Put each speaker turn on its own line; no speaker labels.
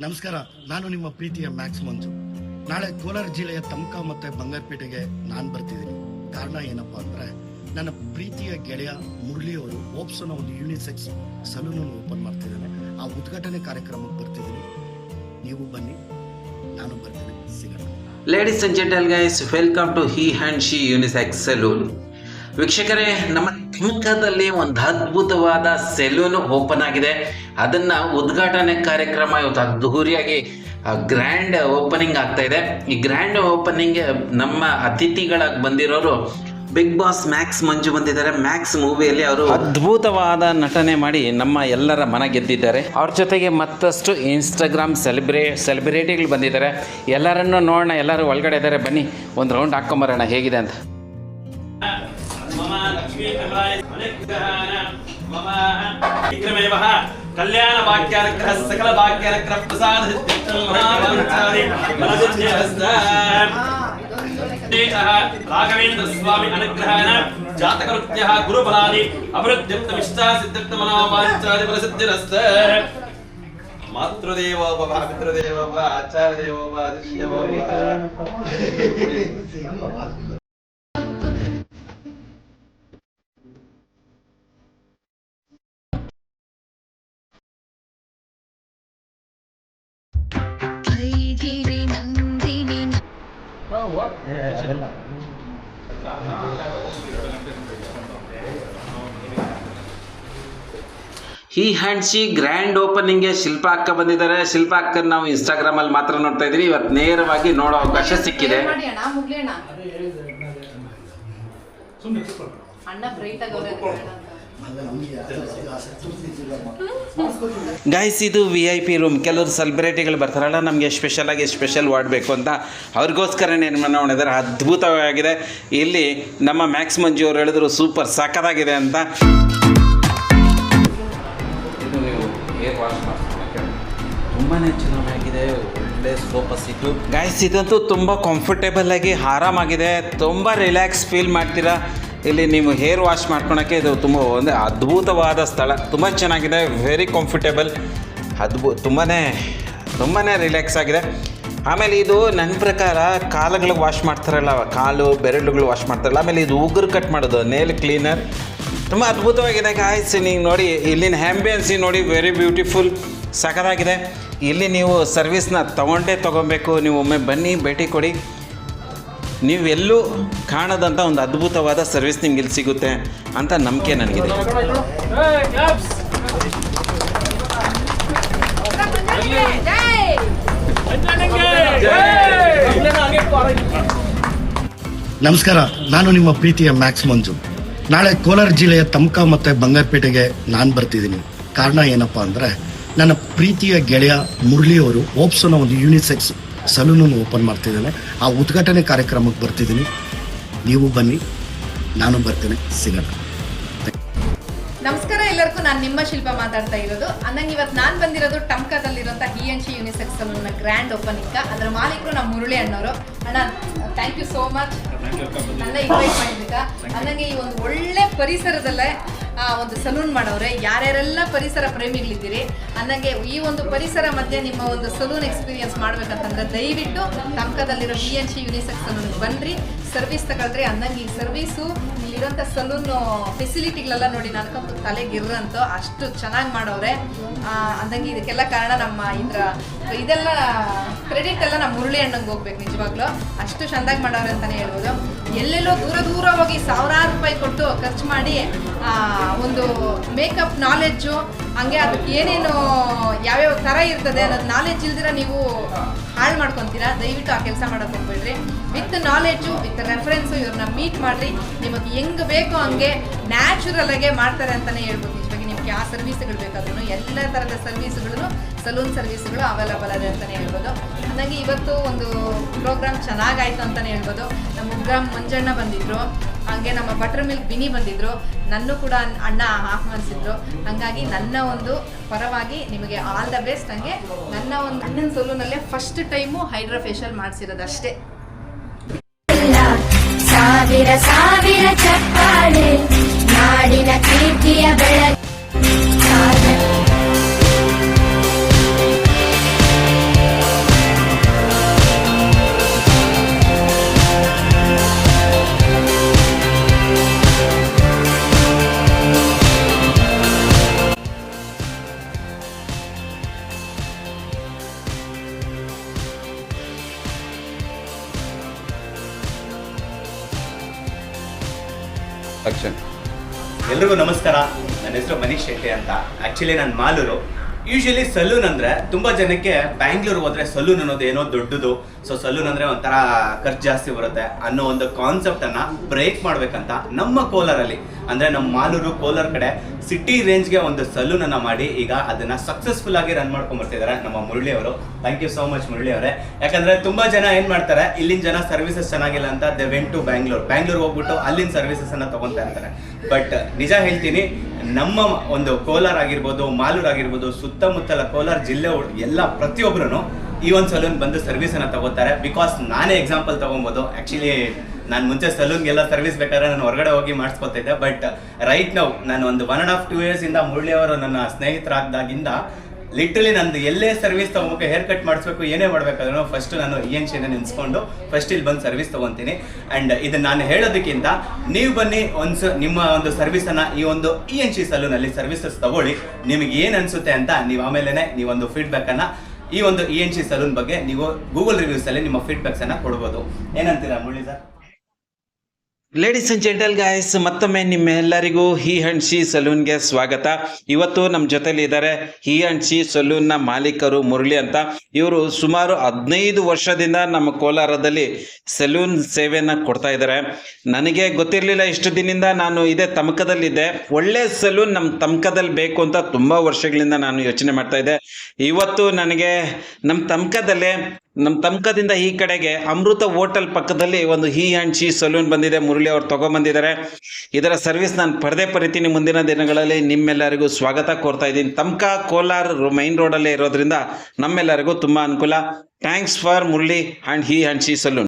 ನಮಸ್ಕಾರ, ನಾನು ನಿಮ್ಮ ಪ್ರೀತಿಯ ಮ್ಯಾಕ್ಸ್ ಮಂಜು. ನಾಳೆ ಕೋಲಾರ ಜಿಲ್ಲೆಯ ತಮಕ ಮತ್ತು ಬಂಗಾರಪೇಟೆಗೆ ನಾನು ಬರ್ತಿದ್ದೀನಿ. ಕಾರಣ ಏನಪ್ಪಾ ಅಂದರೆ, ನನ್ನ ಪ್ರೀತಿಯ ಗೆಳೆಯ ಮುರಳಿ ಅವರು ಓಪ್ಸನ್ ಒಂದು ಯೂನಿಸೆಕ್ಸ್ ಸಲೂನ್ ಓಪನ್ ಮಾಡ್ತಿದ್ದಾನೆ ಆ ಉದ್ಘಾಟನೆ ಕಾರ್ಯಕ್ರಮಕ್ಕೆ ಬರ್ತಿದ್ದೀನಿ. ನೀವು ಬನ್ನಿ, ನಾನು ಬರ್ತೀನಿ. ಸಿಗೋಣ.
Ladies and gentle guys welcome to he and she unisex salon ವೀಕ್ಷಕರೇ, ನಮ್ಮ ತಮಕದಲ್ಲಿ ಒಂದು ಅದ್ಭುತವಾದ ಸೆಲೂನ್ ಓಪನ್ ಆಗಿದೆ. ಅದನ್ನ ಉದ್ಘಾಟನೆ ಕಾರ್ಯಕ್ರಮ ಇವತ್ತು ಅದ್ಧೂರಿಯಾಗಿ ಗ್ರ್ಯಾಂಡ್ ಓಪನಿಂಗ್ ಆಗ್ತಾ ಇದೆ. ಈ ಗ್ರ್ಯಾಂಡ್ ಓಪನಿಂಗ್ ನಮ್ಮ ಅತಿಥಿಗಳಾಗಿ ಬಂದಿರೋರು ಬಿಗ್ ಬಾಸ್ ಮ್ಯಾಕ್ಸ್ ಮಂಜು ಬಂದಿದ್ದಾರೆ. ಮ್ಯಾಕ್ಸ್ ಮೂವಿಯಲ್ಲಿ ಅವರು ಅದ್ಭುತವಾದ ನಟನೆ ಮಾಡಿ ನಮ್ಮ ಎಲ್ಲರ ಮನ ಗೆದ್ದಿದ್ದಾರೆ. ಅವ್ರ ಜೊತೆಗೆ ಮತ್ತಷ್ಟು ಇನ್ಸ್ಟಾಗ್ರಾಮ್ ಸೆಲೆಬ್ರೇ ಸೆಲೆಬ್ರಿಟಿಗಳು ಬಂದಿದ್ದಾರೆ. ಎಲ್ಲರನ್ನು ನೋಡೋಣ, ಎಲ್ಲರೂ ಒಳಗಡೆ ಇದ್ದಾರೆ. ಬನ್ನಿ, ಒಂದು ರೌಂಡ್ ಹಾಕೊಂಬರೋಣ. ಹೇಗಿದೆ ಅಂತ.
విక్రమేవ కళ్యాణ వాక్యానుగ్రహ సకల వాక్యానుగ్రహ రాఘవేంద్ర స్వామి అనుగ్రహణ జాతకృత్య గురుఫలాది అభివృద్ధ్యంత విష్టా సిద్ధ్యర్థ ప్రసిద్ధిరస్త మాతృదేవో భవ పితృదేవో భవ
ఆచార్యదేవో భవ
ಈ ಹ್ಯಾಂಡ್ ಶಿ ಗ್ರ್ಯಾಂಡ್ ಓಪನಿಂಗ್ಗೆ ಶಿಲ್ಪ ಅಕ್ಕ ಬಂದಿದ್ದಾರೆ. ಶಿಲ್ಪ ಅಕ್ಕನ ನಾವು ಇನ್ಸ್ಟಾಗ್ರಾಮಲ್ಲಿ ಮಾತ್ರ ನೋಡ್ತಾ ಇದ್ದೀವಿ. ಇವತ್ತು ನೇರವಾಗಿ ನೋಡೋ ಅವಕಾಶ ಸಿಕ್ಕಿದೆ.
ಅಣ್ಣ
ಗೈಸ್ ಇದು ವಿ ಐ ಪಿ ರೂಮ್ ಕೆಲವರು ಸೆಲೆಬ್ರಿಟಿಗಳು ಬರ್ತಾರಲ್ಲ ನಮಗೆ ಸ್ಪೆಷಲಾಗಿ ಸ್ಪೆಷಲ್ ವಾರ್ಡ್ ಬೇಕು ಅಂತ ಅವ್ರಿಗೋಸ್ಕರ ನಿರ್ಮಾಣ ಮಾಡಿದ್ದಾರೆ ಅದ್ಭುತವಾಗಿದೆ. ಇಲ್ಲಿ ನಮ್ಮ ಮ್ಯಾಕ್ಸ್ ಮಂಜು ಅವರು ಹೇಳಿದ್ರು ಸೂಪರ್ ಸಖತ್ತಾಗಿದೆ ಅಂತ. ಇದು ನೀವು ಏರ್ ವಾಶ್ ತುಂಬಾ ಚೆನ್ನಾಗಿದೆ. ಒಳ್ಳೆ ಸೋಫಾ ಸೀಟು ಗೈಸ್ ಇದಂತೂ ತುಂಬ ಕಂಫರ್ಟೇಬಲ್ ಆಗಿ ಆರಾಮಾಗಿದೆ. ತುಂಬ ರಿಲ್ಯಾಕ್ಸ್ ಫೀಲ್ ಮಾಡ್ತೀರಾ. ಇಲ್ಲಿ ನೀವು ಹೇರ್ ವಾಶ್ ಮಾಡ್ಕೊಳಕ್ಕೆ ಇದು ತುಂಬ ಒಂದು ಅದ್ಭುತವಾದ ಸ್ಥಳ. ತುಂಬ ಚೆನ್ನಾಗಿದೆ ವೆರಿ ಕಂಫರ್ಟೇಬಲ್ ಅದ್ಭು ತುಂಬಾ ತುಂಬಾ ರಿಲ್ಯಾಕ್ಸ್ ಆಗಿದೆ. ಆಮೇಲೆ ಇದು ನನ್ನ ಪ್ರಕಾರ ಕಾಲುಗಳಿಗೆ ವಾಶ್ ಮಾಡ್ತಾರಲ್ಲ, ಕಾಲು, ಬೆರಳುಗಳು ವಾಶ್ ಮಾಡ್ತಾರಲ್ಲ, ಆಮೇಲೆ ಇದು ಉಗುರು ಕಟ್ ಮಾಡೋದು ನೇಲ್ ಕ್ಲೀನರ್ ತುಂಬ ಅದ್ಭುತವಾಗಿದೆ ಗಾಯ್ಸ್ ನೀವು ನೋಡಿ, ಇಲ್ಲಿನ ಆ್ಯಂಬಿಯನ್ಸಿ ನೋಡಿ ವೆರಿ ಬ್ಯೂಟಿಫುಲ್ ಸಖತ್ತಾಗಿದೆ. ಇಲ್ಲಿ ನೀವು ಸರ್ವಿಸ್ನ ತೊಗೊಂಡೇ ತೊಗೊಬೇಕು, ನೀವು ಒಮ್ಮೆ ಬನ್ನಿ, ಭೇಟಿ ಕೊಡಿ. ನೀವು ಎಲ್ಲೂ ಕಾಣದಂಥ ಒಂದು ಅದ್ಭುತವಾದ ಸರ್ವಿಸ್ ನಿಮ್ಗೆ ಇಲ್ಲಿ ಸಿಗುತ್ತೆ ಅಂತ ನಂಬಿಕೆ ನನಗಿದೆ.
ನಮಸ್ಕಾರ, ನಾನು ನಿಮ್ಮ ಪ್ರೀತಿಯ ಮ್ಯಾಕ್ಸ್ ಮಂಜು. ನಾಳೆ ಕೋಲಾರ ಜಿಲ್ಲೆಯ ತಮಕ ಮತ್ತು ಬಂಗಾರಪೇಟೆಗೆ ನಾನು ಬರ್ತಿದ್ದೀನಿ. ಕಾರಣ ಏನಪ್ಪಾ ಅಂದ್ರೆ, ನನ್ನ ಪ್ರೀತಿಯ ಗೆಳೆಯ ಮುರಳಿ ಅವರು ಓಪ್ಸೋನ ಒಂದು ಯೂನಿಸೆಕ್ಸ್ ಸಲೂನ್ ಓಪನ್ ಮಾಡ್ತಿದ್ದೇನೆ. ಆ ಉದ್ಘಾಟನೆ ಕಾರ್ಯಕ್ರಮಕ್ಕೆ ಬರ್ತಿದ್ದೀನಿ. ನೀವು ಬನ್ನಿ ನಾನು ಬರ್ತೇನೆ. ಸಿಗೋಣ.
ನಮಸ್ಕಾರ ಎಲ್ಲರಿಗೂ. ನಾನು ನಿಮ್ಮ ಶಿಲ್ಪ ಮಾತಾಡ್ತಾ ಇರೋದು. ಅನ್ನಂಗೆ ಇವತ್ತು ನಾನು ಬಂದಿರೋದು ಟಮ್ಕಾದಲ್ಲಿರುವಂಥ ಹಿ ಎನ್ ಸಿ ಯೂನಿಸೆಕ್ಸ್ ಸಲೂನ್ನ ಗ್ರ್ಯಾಂಡ್ ಓಪನಿಂಗ್ ಅದರ ಮಾಲೀಕರು ನಮ್ಮ ಮುರಳಿ ಅಣ್ಣವರು. ಅಣ್ಣ ಥ್ಯಾಂಕ್ ಯು ಸೋ ಮಚ್ ನನ್ನ ಇನ್ವೈಟ್ ಮಾಡಿದ್ದಕ್ಕ. ಅಂದಂಗೆ ಈ ಒಂದು ಒಳ್ಳೆ ಪರಿಸರದಲ್ಲೇ ಒಂದು ಸಲೂನ್ ಮಾಡೋರೆ, ಯಾರ್ಯಾರೆಲ್ಲ ಪರಿಸರ ಪ್ರೇಮಿಗಳಿದ್ದೀರಿ, ಅನ್ನಂಗೆ ಈ ಒಂದು ಪರಿಸರ ಮಧ್ಯೆ ನಿಮ್ಮ ಒಂದು ಸಲೂನ್ ಎಕ್ಸ್ಪೀರಿಯನ್ಸ್ ಮಾಡ್ಬೇಕಂತಂದ್ರೆ ದಯವಿಟ್ಟು ತಮ್ಕದಲ್ಲಿರೋ B N C unisex salon ಬನ್ರಿ. ಸರ್ವಿಸ್ ತಗೊಳ್ರಿ ಅನ್ನಂಗೆ ಈ ಸರ್ವಿಸು ಇಲ್ಲಿರೋಂಥ ಸಲೂನ್ ಫೆಸಿಲಿಟಿಗಳೆಲ್ಲ ನೋಡಿ ನನಗಂತೂ ತಲೆಗಿರ್ರಂತು ಅಷ್ಟು ಚೆನ್ನಾಗಿ ಮಾಡೋರೆ ಅಂದಂಗೆ ಇದಕ್ಕೆಲ್ಲ ಕಾರಣ ನಮ್ಮ ಇದ್ರ, ಇದೆಲ್ಲ ಕ್ರೆಡಿಟ್ ಎಲ್ಲ ನಮ್ಮ ಮುರುಳಿ ಅಣ್ಣಂಗೆ ಹೋಗ್ಬೇಕು ನಿಜವಾಗ್ಲೂ. ಅಷ್ಟು ಚೆಂದಾಗಿ ಮಾಡೋರೆ ಅಂತಾನೆ ಹೇಳ್ಬೋದು. ಎಲ್ಲೆಲ್ಲೋ ದೂರ ದೂರ ಹೋಗಿ ಸಾವಿರಾರು ರೂಪಾಯಿ ಕೊಟ್ಟು ಖರ್ಚು ಮಾಡಿ ಒಂದು ಮೇಕಪ್ ನಾಲೆಡ್ಜು ಹಂಗೆ ಅದಕ್ಕೆ ಏನೇನು ಯಾವ್ಯಾವ ಥರ ಇರ್ತದೆ ಅನ್ನೋದು ನಾಲೆಡ್ಜ್ ಇಲ್ದಿರ ನೀವು ಹಾಳು ಮಾಡ್ಕೊತೀರಾ? ದಯವಿಟ್ಟು ಆ ಕೆಲಸ ಮಾಡೋಕೆ ಹೋಗ್ಬೇಡ್ರಿ. With knowledge with reference meet ಮಾಡ್ರಿ. ನಿಮಗೆ ಹೆಂಗ್ ಬೇಕೋ ಹಂಗೆ ನ್ಯಾಚುರಲ್ ಆಗೇ ಮಾಡ್ತಾರೆ ಅಂತಾನೆ ಹೇಳ್ಬೋದು. ನಿಜವಾಗಿ ನಿಮಗೆ ಯಾವ ಸರ್ವಿಸ್ಗಳು ಬೇಕಾದ್ರೂ ಎಲ್ಲ ಥರದ ಸರ್ವಿಸ್ಗಳು ಸಲೂನ್ ಸರ್ವಿಸ್ಗಳು ಅವೈಲಬಲ್ ಇದೆ ಅಂತಾನೆ ಹೇಳ್ಬೋದು. ಹಾಗಾಗಿ ಇವತ್ತು ಒಂದು ಪ್ರೋಗ್ರಾಮ್ ಚೆನ್ನಾಗಾಯ್ತು ಅಂತಾನೆ ಹೇಳ್ಬೋದು. ನಮ್ಮ ಉಗ್ರಾಮ್ ಮಂಜಣ್ಣ ಬಂದಿದ್ರು. ಹಾಗೆ ನಮ್ಮ ಬಟರ್ ಮಿಲ್ಕ್ ಬಿನಿ ಬಂದಿದ್ದರು ನನ್ನೂ ಕೂಡ ಅಣ್ಣ ಆಹ್ವಾನಿಸಿದ್ರು. ಹಾಗಾಗಿ ನನ್ನ ಒಂದು ಪರವಾಗಿ ನಿಮಗೆ ಆಲ್ ದ ಬೆಸ್ಟ್ ಹಾಗೆ ನನ್ನ ಒಂದು ಅಣ್ಣನ ಸಲೂನಲ್ಲೇ ಫಸ್ಟ್ ಟೈಮು ಹೈಡ್ರಾ ಫೇಶಿಯಲ್ ಮಾಡಿಸಿರೋದು ಅಷ್ಟೇ
ಸಾವಿರ ಸಾವಿರ ಚಪ್ಪಾಳೆ ನಾಡಿನ ಕೀರ್ತಿಯ ಬೆಳಕು
ಅಕ್ಷನ್
ಎಲ್ರಿಗೂ ನಮಸ್ಕಾರ. ನನ್ನ ಹೆಸರು ಮನೀಶ್ ಶೆಟ್ಟಿ ಅಂತ. ಆ್ಯಕ್ಚುಲಿ ನಾನು ಮಾಲೂರು. ಯೂಶಲಿ ಸಲೂನ್ ಅಂದ್ರೆ ತುಂಬಾ ಜನಕ್ಕೆ ಬ್ಯಾಂಗ್ಳೂರ್ ಹೋದ್ರೆ ಸಲೂನ್ ಅನ್ನೋದು ಏನೋ ದೊಡ್ಡದು. ಸೊ ಸಲೂನ್ ಅಂದ್ರೆ ಒಂಥರ ಖರ್ಚು ಜಾಸ್ತಿ ಬರುತ್ತೆ ಅನ್ನೋ ಒಂದು ಕಾನ್ಸೆಪ್ಟ್ ಅನ್ನ ಬ್ರೇಕ್ ಮಾಡ್ಬೇಕಂತ ನಮ್ಮ ಕೋಲಾರಲ್ಲಿ. ಅಂದ್ರೆ ನಮ್ಮ ಮಾಲೂರು ಕೋಲಾರ ಕಡೆ ಸಿಟಿ ರೇಂಜ್ಗೆ ಒಂದು ಸಲೂನ್ ಅನ್ನ ಮಾಡಿ ಈಗ ಅದನ್ನ ಸಕ್ಸಸ್ಫುಲ್ ಆಗಿ ರನ್ ಮಾಡ್ಕೊಂಡ್ ಬರ್ತಿದ್ದಾರೆ ನಮ್ಮ ಮುರಳಿ ಅವರು thank you so much Murali ಅವರೇ. ಯಾಕಂದ್ರೆ ತುಂಬಾ ಜನ ಏನ್ ಮಾಡ್ತಾರೆ, ಇಲ್ಲಿನ ಜನ ಸರ್ವಿಸಸ್ ಚೆನ್ನಾಗಿಲ್ಲ ಅಂತ they went to Bangalore Bangalore ಹೋಗ್ಬಿಟ್ಟು ಅಲ್ಲಿನ ಸರ್ವಿಸಸ್ ಅನ್ನ ತಗೊಂತಾ ಇರ್ತಾರೆ. ಬಟ್ ನಿಜ ಹೇಳ್ತೀನಿ, ನಮ್ಮ ಒಂದು ಕೋಲಾರ ಆಗಿರ್ಬೋದು, ಮಾಲೂರು ಆಗಿರ್ಬೋದು, ಸುತ್ತಮುತ್ತಲ ಕೋಲಾರ ಜಿಲ್ಲೆ ಎಲ್ಲ ಪ್ರತಿಯೊಬ್ಬರೂ ಈ ಒಂದು ಸಲೂನ್ ಬಂದು ಸರ್ವಿಸ್ ಅನ್ನ ತಗೋತಾರೆ. ಬಿಕಾಸ್ ನಾನೇ ಎಕ್ಸಾಂಪಲ್ ತಗೊಬೋದು. ಆ್ಯಕ್ಚುಲಿ ನಾನು ಮುಂಚೆ ಸಲೂನ್ಗೆಲ್ಲ ಸರ್ವಿಸ್ ಬೇಕಾದ್ರೆ ನಾನು ಹೊರಗಡೆ ಹೋಗಿ ಮಾಡಿಸ್ಕೊತಿದ್ದೆ. ಬಟ್ ರೈಟ್ ನಾವು ನಾನು ಒಂದು ಒನ್ ಆ್ಯಂಡ್ ಹಾಫ್ ಟೂ ಇಯರ್ಸಿಂದ ಇಂದ ಮುರಳಿ ಅವರು ನನ್ನ ಸ್ನೇಹಿತರಾಗ್ದಾಗಿಂದ ಲಿಟ್ರಲಿ ನಂದು ಎಲ್ಲೇ ಸರ್ವಿಸ್ ತಗೋಬೇಕು ಹೇರ್ ಕಟ್ ಮಾಡಿಸ್ಬೇಕು, ಏನೇ ಮಾಡ್ಬೇಕಾದ್ರೂ ಫಸ್ಟ್ ನಾನು ಇ ಎನ್ ಶಿನ ನೆನೆಸ್ಕೊಂಡು ಫಸ್ಟ್ ಇಲ್ಲಿ ಬಂದು ಸರ್ವಿಸ್ ತಗೊಂತೀನಿ. ಅಂಡ್ ಇದನ್ನು ನಾನು ಹೇಳೋದಕ್ಕಿಂತ ನೀವು ಬನ್ನಿ ಒಂದು ನಿಮ್ಮ ಒಂದು ಸರ್ವಿಸ್ ಅನ್ನ ಈ ಒಂದು ಇ ಎನ್ ಶಿ ಸಲೂನ್ ಅಲ್ಲಿ ಸರ್ವಿಸಸ್ ತಗೊಳ್ಳಿ. ನಿಮಗೆ ಏನು ಅನ್ಸುತ್ತೆ ಅಂತ ನೀವು ಆಮೇಲೆ ನೀವೊಂದು ಫೀಡ್ಬ್ಯಾಕ್ ಅನ್ನ ಈ ಒಂದು ಇ ಎನ್ ಶಿ ಸಲೂನ್ ಬಗ್ಗೆ ನೀವು ಗೂಗಲ್ ರಿವ್ಯೂಸ್ ಅಲ್ಲಿ ನಿಮ್ಮ ಫೀಡ್ಬ್ಯಾಕ್ಸ್ ಅನ್ನ ಕೊಡ್ಬೋದು. ಏನಂತೀರಾ Murali sir
ladies and gentle guys ಮತ್ತೊಮ್ಮೆ ನಿಮ್ಮೆಲ್ಲರಿಗೂ ಹಿ ಅಂಡ್ ಶಿ ಸಲೂನ್ಗೆ ಸ್ವಾಗತ. ಇವತ್ತು ನಮ್ಮ ಜೊತೆಲಿ ಇದ್ದಾರೆ ಹಿ ಅಂಡ್ ಶಿ ಸಲೂನ್ನ ಮಾಲೀಕರು ಮುರಳಿ ಅಂತ. ಇವರು ಸುಮಾರು ಹದಿನೈದು ವರ್ಷದಿಂದ ನಮ್ಮ ಕೋಲಾರದಲ್ಲಿ ಸಲೂನ್ ಸೇವೆಯನ್ನ ಕೊಡ್ತಾ ಇದ್ದಾರೆ. ನನಗೆ ಗೊತ್ತಿರಲಿಲ್ಲ ಇಷ್ಟು ದಿನದಿಂದ ನಾನು ಇದೇ ತಮಕದಲ್ಲಿದ್ದೆ. ಒಳ್ಳೆ ಸಲೂನ್ ನಮ್ಮ ತಮಕದಲ್ಲಿ ಬೇಕು ಅಂತ ತುಂಬ ವರ್ಷಗಳಿಂದ ನಾನು ಯೋಚನೆ ಮಾಡ್ತಾ ಇದ್ದೆ. ಇವತ್ತು ನನಗೆ ನಮ್ಮ ತಮಕದಲ್ಲೇ ನಮ್ಮ ತಮಕದಿಂದ ಈ ಕಡೆಗೆ ಅಮೃತ ಹೋಟೆಲ್ ಪಕ್ಕದಲ್ಲಿ ಒಂದು ಹೀ ಆ್ಯಂಡ್ ಶೀ ಸಲೂನ್ ಬಂದಿದೆ. ಮುರಳಿ ಅವ್ರು ತೊಗೊಂಬಂದಿದ್ದಾರೆ. ಇದರ ಸರ್ವಿಸ್ ನಾನು ಪರದೆ ಪರಿತೀನಿ ಮುಂದಿನ ದಿನಗಳಲ್ಲಿ. ನಿಮ್ಮೆಲ್ಲರಿಗೂ ಸ್ವಾಗತ ಕೋರ್ತಾ ಇದ್ದೀನಿ. ತಮಕ ಕೋಲಾರ ಮೈನ್ ರೋಡಲ್ಲೇ ಇರೋದ್ರಿಂದ ನಮ್ಮೆಲ್ಲರಿಗೂ ತುಂಬ ಅನುಕೂಲ. Thanks for Murali and he and she salon